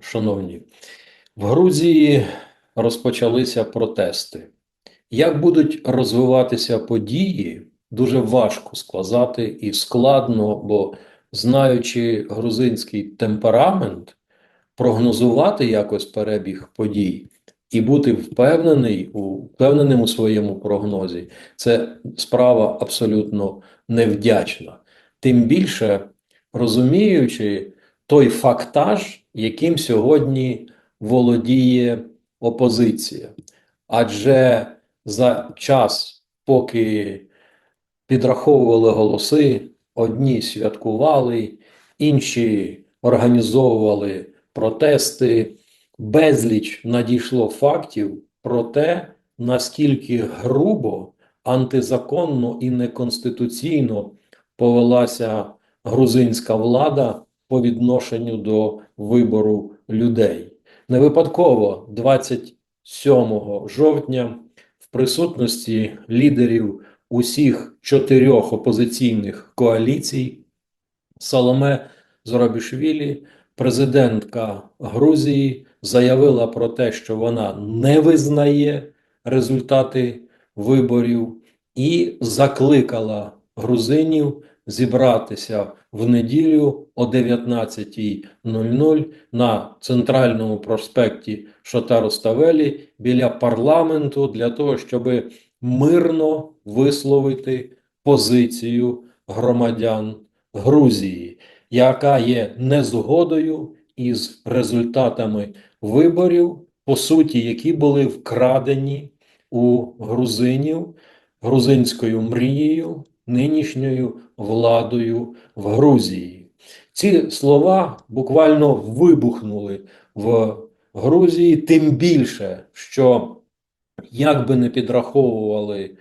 шановні. В Грузії розпочалися протести. Як будуть розвиватися події, дуже важко сказати і складно, бо знаючи грузинський темперамент, прогнозувати якось перебіг подій і бути впевнений у, впевненим у своєму прогнозі, це справа абсолютно невдячна. Тим більше розуміючи той фактаж, яким сьогодні володіє опозиція. Адже за час, поки підраховували голоси, одні святкували, інші організовували протести, безліч надійшло фактів про те, наскільки грубо, антизаконно і неконституційно повелася грузинська влада по відношенню до вибору людей. Не випадково 27 жовтня в присутності лідерів усіх чотирьох опозиційних коаліцій Саломе Зорабішвілі, президентка Грузії, заявила про те, що вона не визнає результати виборів і закликала грузинів зібратися в неділю о 19.00 на центральному проспекті Шотаруставелі біля парламенту для того, щоб мирно висловити позицію громадян Грузії, яка є незгодою із результатами виборів, по суті, які були вкрадені у грузинів грузинською мрією, нинішньою владою в Грузії. Ці слова буквально вибухнули в Грузії, тим більше, що як би не підраховували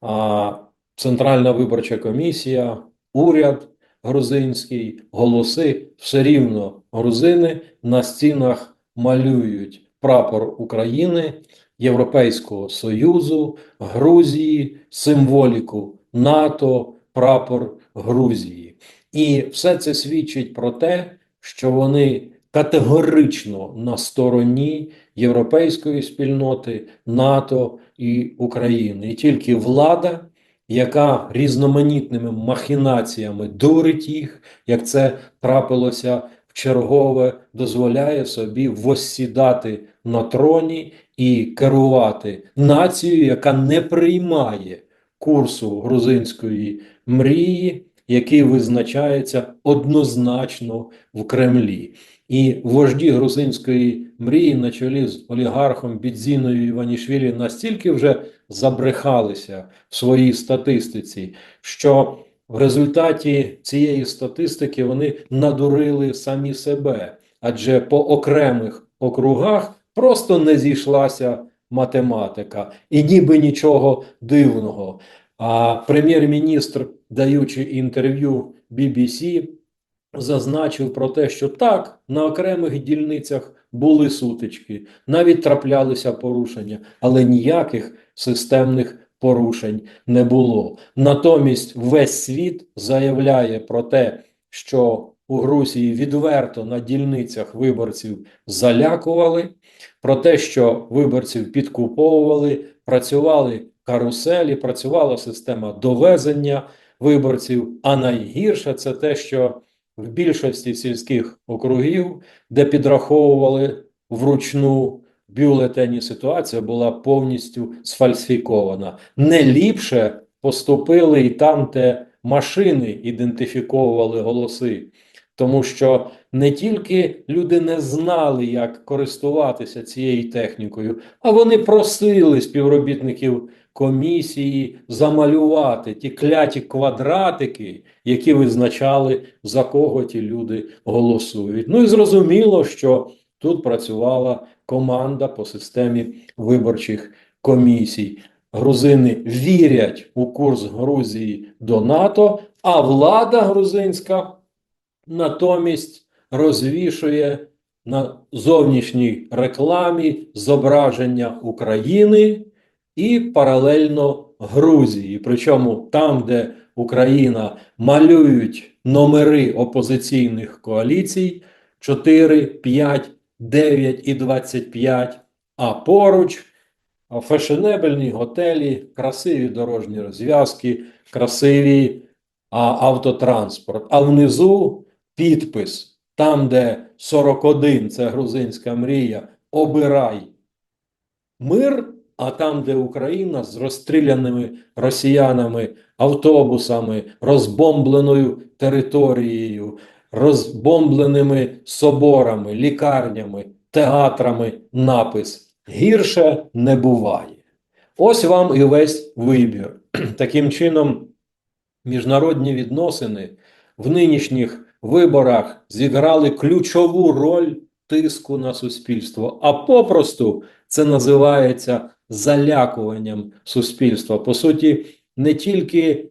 а, Центральна виборча комісія, уряд грузинський, голоси, все рівно грузини на стінах малюють прапор України, Європейського Союзу, Грузії, символіку НАТО, прапор Грузії. І все це свідчить про те, що вони категорично на стороні європейської спільноти, НАТО і України. І тільки влада, яка різноманітними махінаціями дурить їх, як це трапилося в чергове, дозволяє собі воссідати на троні і керувати нацією, яка не приймає курсу грузинської мрії, який визначається однозначно в Кремлі. І вожді грузинської мрії на чолі з олігархом Бідзіною Іванішвілі настільки вже забрехалися в своїй статистиці, що в результаті цієї статистики вони надурили самі себе, адже по окремих округах просто не зійшлася математика, і ніби нічого дивного. А прем'єр-міністр, даючи інтерв'ю BBC, зазначив про те, що так, на окремих дільницях були сутички, навіть траплялися порушення, але ніяких системних порушень не було. Натомість весь світ заявляє про те, що у Грузії відверто на дільницях виборців залякували, про те, що виборців підкуповували, працювали каруселі, працювала система довезення виборців. А найгірше це те, що в більшості сільських округів, де підраховували вручну бюлетені, ситуація була повністю сфальсифікована. Не ліпше поступили і там, де машини ідентифіковували голоси. Тому що не тільки люди не знали, як користуватися цією технікою, а вони просили співробітників комісії замалювати ті кляті квадратики, які визначали, за кого ті люди голосують. Ну і зрозуміло, що тут працювала команда по системі виборчих комісій. Грузини вірять у курс Грузії до НАТО, а влада грузинська натомість розвішує на зовнішній рекламі зображення України і паралельно Грузії. Причому там, де Україна малюють номери опозиційних коаліцій 4, 5 9,25, а поруч фешенебельні готелі, красиві дорожні розв'язки, красиві а, автотранспорт. А внизу підпис, там, де 41, це грузинська мрія, обирай мир, а там, де Україна з розстріляними росіянами, автобусами, розбомбленою територією, розбомбленими соборами, лікарнями, театрами, напис гірше не буває. Ось вам і весь вибір. Таким чином, міжнародні відносини в нинішніх виборах зіграли ключову роль тиску на суспільство, а попросту це називається залякуванням суспільства. По суті, не тільки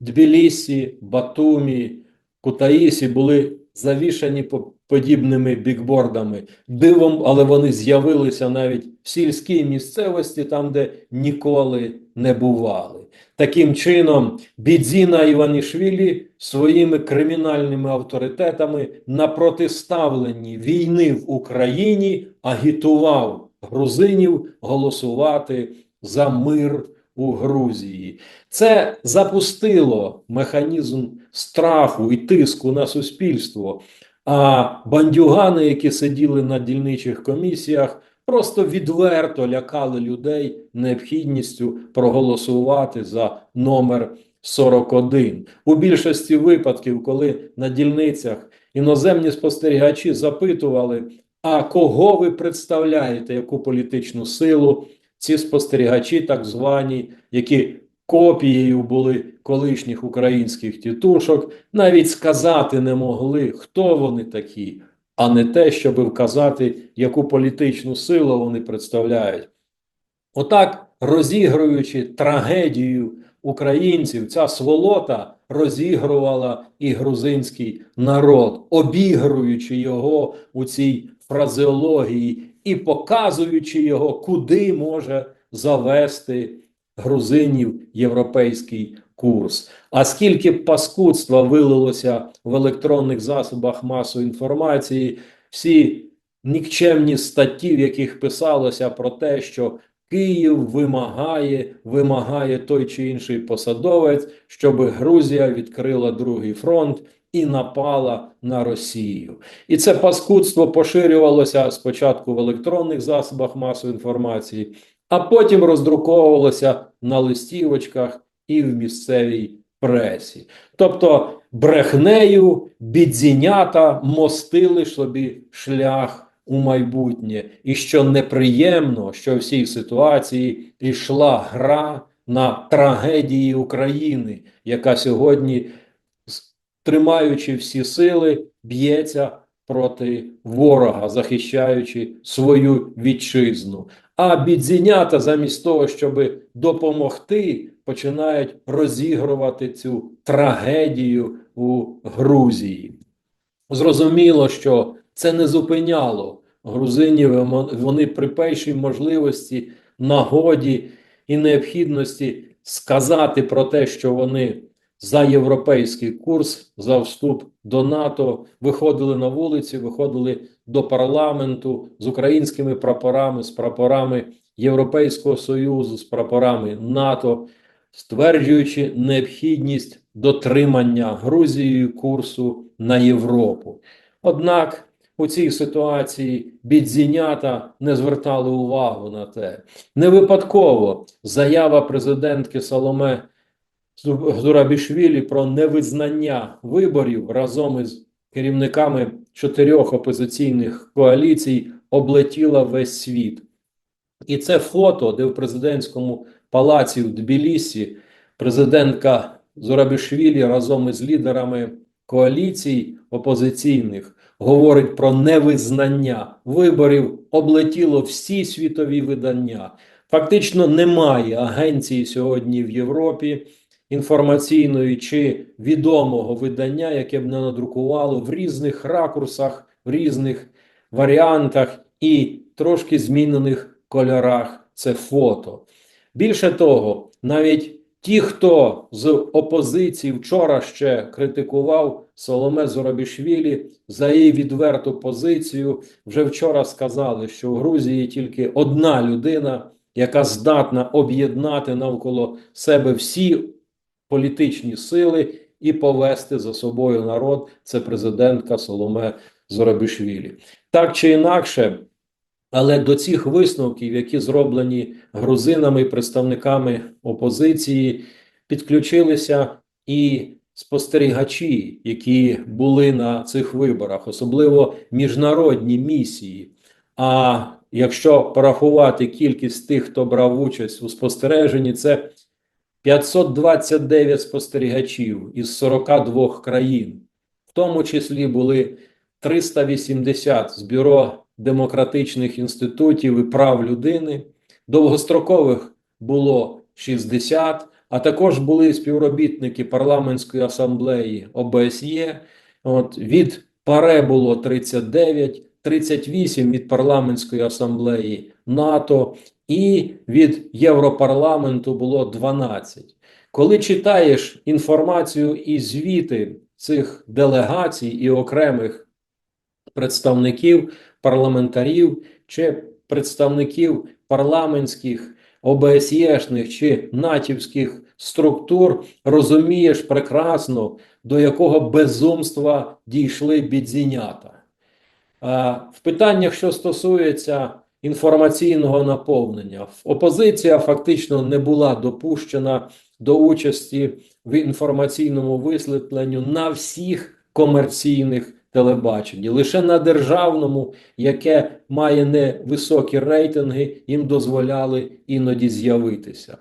Тбілісі, Батумі, Кутаїсі були завішані подібними бікбордами. Дивом, але вони з'явилися навіть в сільській місцевості, там, де ніколи не бували. Таким чином, Бідзіна Іванішвілі своїми кримінальними авторитетами на протиставленні війни в Україні агітував грузинів голосувати за мир у Грузії. Це запустило механізм страху і тиску на суспільство. А бандюгани, які сиділи на дільничих комісіях, просто відверто лякали людей необхідністю проголосувати за номер 41. У більшості випадків, коли на дільницях іноземні спостерігачі запитували, а кого ви представляєте, яку політичну силу, ці спостерігачі, так звані, які копією були колишніх українських тітушок, навіть сказати не могли, хто вони такі, а не те, щоб вказати, яку політичну силу вони представляють. Отак, розігруючи трагедію українців, ця сволота розігрувала і грузинський народ, обігруючи його у цій фразеології і показуючи його, куди може завести грузинів європейський курс. А скільки паскудства вилилося в електронних засобах масової інформації, всі нікчемні статті, в яких писалося про те, що Київ вимагає, вимагає той чи інший посадовець, щоб Грузія відкрила другий фронт і напала на Росію. І це паскудство поширювалося спочатку в електронних засобах масової інформації, а потім роздруковувалося на листівочках і в місцевій пресі. Тобто брехнею бідзінята мостили собі шлях у майбутнє, і що неприємно, що в цій ситуації йшла гра на трагедії України, яка сьогодні, тримаючи всі сили, б'ється проти ворога, захищаючи свою вітчизну. А бідзінята, замість того, щоб допомогти, починають розігрувати цю трагедію у Грузії. Зрозуміло, що це не зупиняло грузинів. Вони при першій можливості, нагоді і необхідності сказати про те, що вони за європейський курс, за вступ до НАТО, виходили на вулиці, виходили до парламенту з українськими прапорами, з прапорами Європейського Союзу, з прапорами НАТО, стверджуючи необхідність дотримання Грузією курсу на Європу. Однак у цій ситуації бідзінята не звертали увагу на те. Не випадково заява президентки Соломе Зурабішвілі про невизнання виборів разом із керівниками чотирьох опозиційних коаліцій облетіла весь світ. І це фото, де в президентському палаці в Тбілісі президентка Зурабішвілі разом із лідерами коаліцій опозиційних говорить про невизнання виборів, облетіло всі світові видання. Фактично немає агенції сьогодні в Європі інформаційної чи відомого видання, яке б не надрукувало в різних ракурсах, в різних варіантах і трошки змінених кольорах це фото. Більше того, навіть Ті, хто з опозиції вчора ще критикував Соломе Зоробішвілі за її відверту позицію, вже вчора сказали, що в Грузії тільки одна людина, яка здатна об'єднати навколо себе всі політичні сили і повести за собою народ. Це президентка Соломе Зоробішвілі. Так чи інакше. Але до цих висновків, які зроблені грузинами, представниками опозиції, підключилися і спостерігачі, які були на цих виборах, особливо міжнародні місії. А якщо порахувати кількість тих, хто брав участь у спостереженні, це 529 спостерігачів із 42 країн, в тому числі були 380 з бюро демократичних інститутів і прав людини, довгострокових було 60, а також були співробітники парламентської асамблеї ОБСЄ. От від ПАРЕ було 39, 38 від парламентської асамблеї НАТО і від Європарламенту було 12. Коли читаєш інформацію і звіти цих делегацій і окремих представників парламентарів чи представників парламентських ОБСЄшних чи натівських структур, розумієш прекрасно, до якого безумства дійшли бідзінята. В питаннях, що стосується інформаційного наповнення, опозиція фактично не була допущена до участі в інформаційному висвітленню на всіх комерційних телебаченні. Лише на державному, яке має невисокі рейтинги, їм дозволяли іноді з'явитися.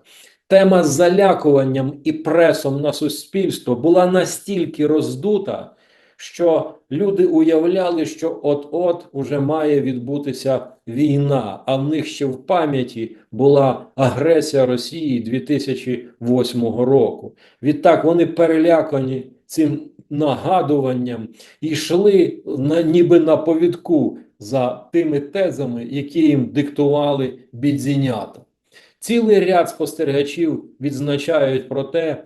Тема з залякуванням і пресом на суспільство була настільки роздута, що люди уявляли, що от-от уже має відбутися війна, а в них ще в пам'яті була агресія Росії 2008 року. Відтак вони перелякані цим нагадуванням йшли на, ніби на повідку за тими тезами, які їм диктували бідзінята. Цілий ряд спостерігачів відзначають про те,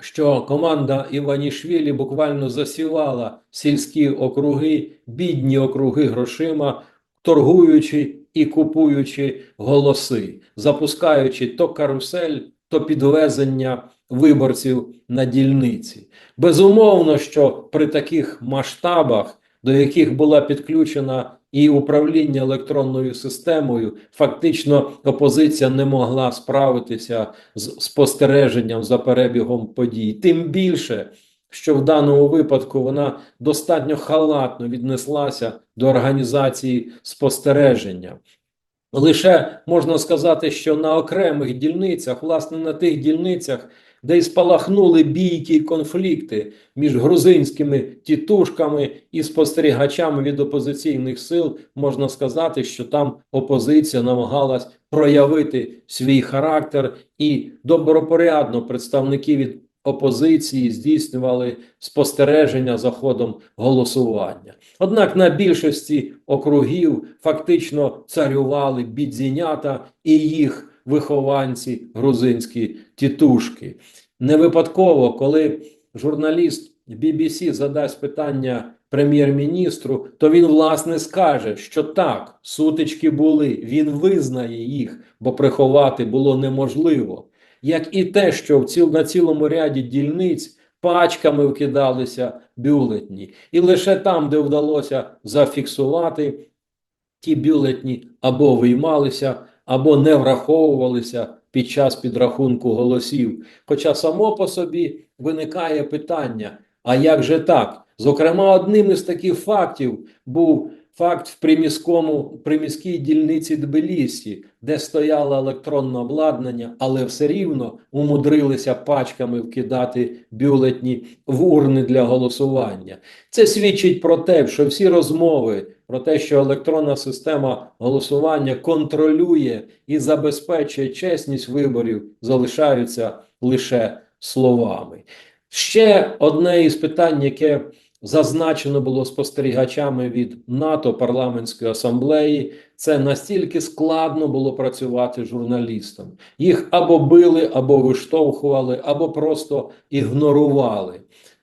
що команда Іванішвілі буквально засівала сільські округи, бідні округи грошима, торгуючи і купуючи голоси, запускаючи то карусель, то підвезення виборців на дільниці. Безумовно, що при таких масштабах, до яких була підключена і управління електронною системою, фактично опозиція не могла справитися з спостереженням за перебігом подій. Тим більше, що в даному випадку вона достатньо халатно віднеслася до організації спостереження. Лише можна сказати, що на окремих дільницях, власне, на тих дільницях, де й спалахнули бійки і конфлікти між грузинськими тітушками і спостерігачами від опозиційних сил, можна сказати, що там опозиція намагалась проявити свій характер і добропорядно представники від опозиції здійснювали спостереження за ходом голосування. Однак на більшості округів фактично царювали бідзінята і їх вихованці грузинські тітушки. Не випадково, коли журналіст BBC задасть питання прем'єр-міністру, то він власне скаже, що так, сутички були, він визнає їх, бо приховати було неможливо. Як і те, що в ціл, на цілому ряді дільниць пачками вкидалися бюлетні, і лише там, де вдалося зафіксувати, ті бюлетні або виймалися, або не враховувалися під час підрахунку голосів. Хоча само по собі виникає питання: а як же так? Зокрема, одним із таких фактів був факт в приміському приміській дільниці Тбілісі, де стояло електронне обладнання, але все рівно умудрилися пачками вкидати бюлетні в урни для голосування. Це свідчить про те, що всі розмови про те, що електронна система голосування контролює і забезпечує чесність виборів, залишаються лише словами. Ще одне із питань, яке зазначено було спостерігачами від НАТО парламентської асамблеї, це настільки складно було працювати журналістам. Їх або били, або виштовхували, або просто ігнорували.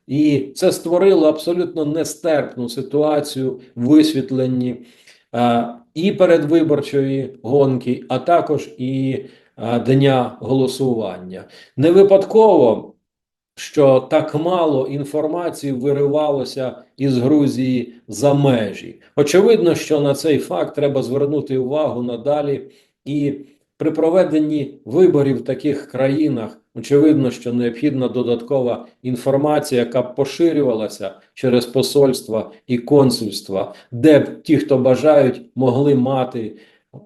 І це створило абсолютно нестерпну ситуацію в висвітленні е, і передвиборчої гонки, а також і е, дня голосування. Не випадково що так мало інформації виривалося із Грузії за межі. Очевидно, що на цей факт треба звернути увагу надалі і при проведенні виборів в таких країнах. Очевидно, що необхідна додаткова інформація, яка б поширювалася через посольства і консульства, де б ті, хто бажають, могли мати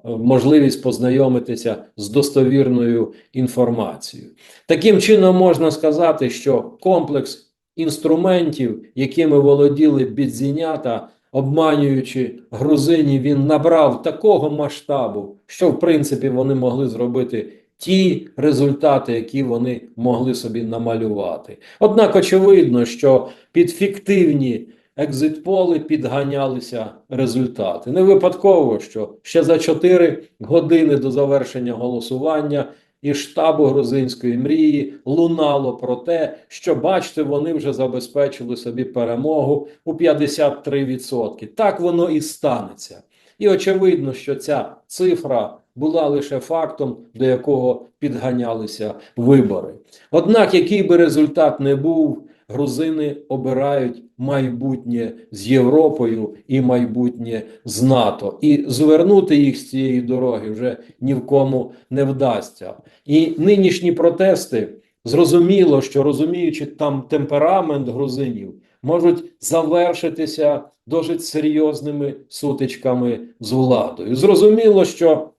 можливість познайомитися з достовірною інформацією. Таким чином можна сказати, що комплекс інструментів, якими володіли бідзінята, обманюючи грузинів, він набрав такого масштабу, що в принципі вони могли зробити. Ті результати, які вони могли собі намалювати. Однак очевидно, що під фіктивні екзитполи підганялися результати. Не випадково, що ще за 4 години до завершення голосування і штабу грузинської мрії лунало про те, що бачите, вони вже забезпечили собі перемогу у 53%. Так воно і станеться. І очевидно, що ця цифра була лише фактом, до якого підганялися вибори. Однак, який би результат не був, грузини обирають майбутнє з Європою і майбутнє з НАТО, і звернути їх з цієї дороги вже ні в кому не вдасться. І нинішні протести зрозуміло, що розуміючи там темперамент грузинів, можуть завершитися досить серйозними сутичками з владою. Зрозуміло, що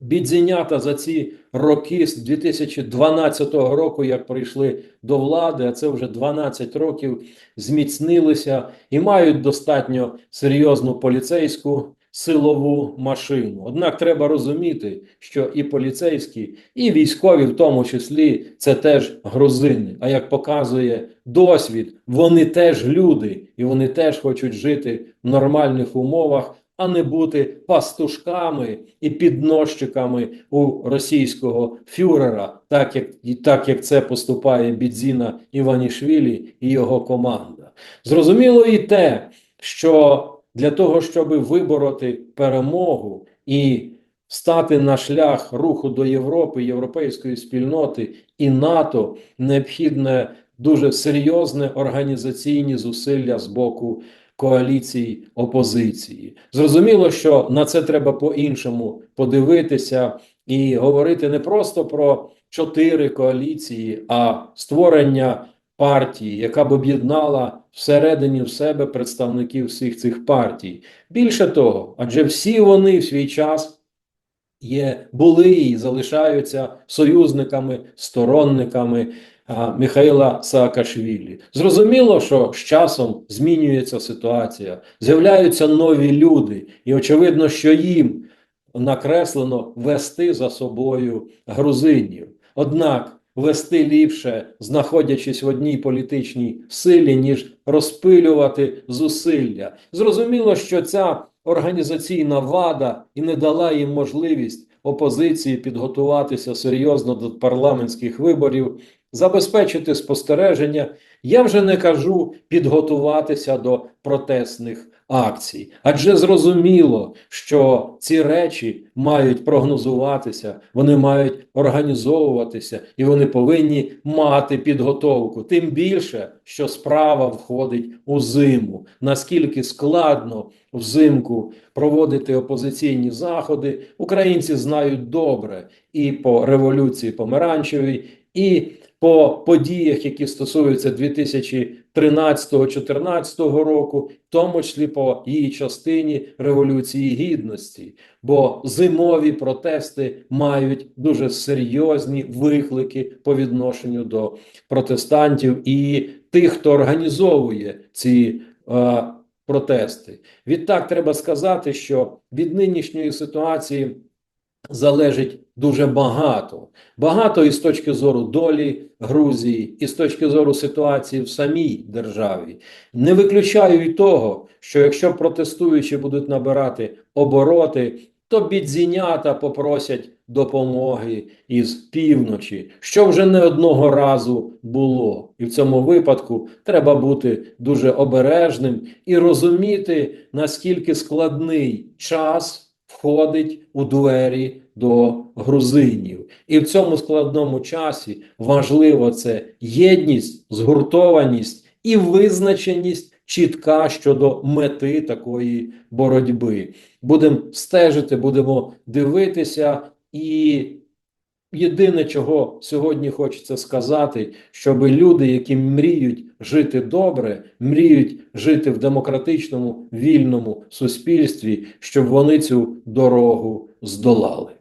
бідзенята за ці роки з 2012 року, як прийшли до влади, а це вже 12 років, зміцнилися і мають достатньо серйозну поліцейську силову машину. Однак треба розуміти, що і поліцейські, і військові, в тому числі, це теж грузини. А як показує досвід, вони теж люди, і вони теж хочуть жити в нормальних умовах а не бути пастушками і підносчиками у російського фюрера, так як так як це поступає Бідзіна Іванішвілі і його команда. Зрозуміло і те, що для того, щоб вибороти перемогу і стати на шлях руху до Європи, європейської спільноти і НАТО, необхідне дуже серйозне організаційні зусилля з боку коаліції опозиції. Зрозуміло, що на це треба по-іншому подивитися і говорити не просто про чотири коаліції, а створення партії, яка б об'єднала всередині в себе представників всіх цих партій. Більше того, адже всі вони в свій час. Є були і залишаються союзниками, сторонниками Михайла Саакашвілі. Зрозуміло, що з часом змінюється ситуація, з'являються нові люди, і очевидно, що їм накреслено вести за собою грузинів. Однак вести ліпше, знаходячись в одній політичній силі, ніж розпилювати зусилля. Зрозуміло, що ця організаційна вада і не дала їм можливість опозиції підготуватися серйозно до парламентських виборів забезпечити спостереження. Я вже не кажу підготуватися до протестних акцій, адже зрозуміло, що ці речі мають прогнозуватися, вони мають організовуватися і вони повинні мати підготовку. Тим більше, що справа входить у зиму. Наскільки складно взимку проводити опозиційні заходи, українці знають добре і по революції помаранчевій, і по подіях, які стосуються 2013-2014 року, в тому числі по її частині Революції Гідності, бо зимові протести мають дуже серйозні виклики по відношенню до протестантів і тих, хто організовує ці. Е, Протести відтак треба сказати, що від нинішньої ситуації залежить дуже багато. Багато і з точки зору долі Грузії, і з точки зору ситуації в самій державі. Не виключаю і того, що якщо протестуючі будуть набирати обороти, то бідзінята попросять допомоги із півночі, що вже не одного разу було. І в цьому випадку треба бути дуже обережним і розуміти, наскільки складний час входить у двері до грузинів. І в цьому складному часі важливо це єдність, згуртованість і визначеність чітка щодо мети такої боротьби. Будемо стежити, будемо дивитися, і єдине, чого сьогодні хочеться сказати, щоб люди, які мріють жити добре, мріють жити в демократичному вільному суспільстві, щоб вони цю дорогу здолали.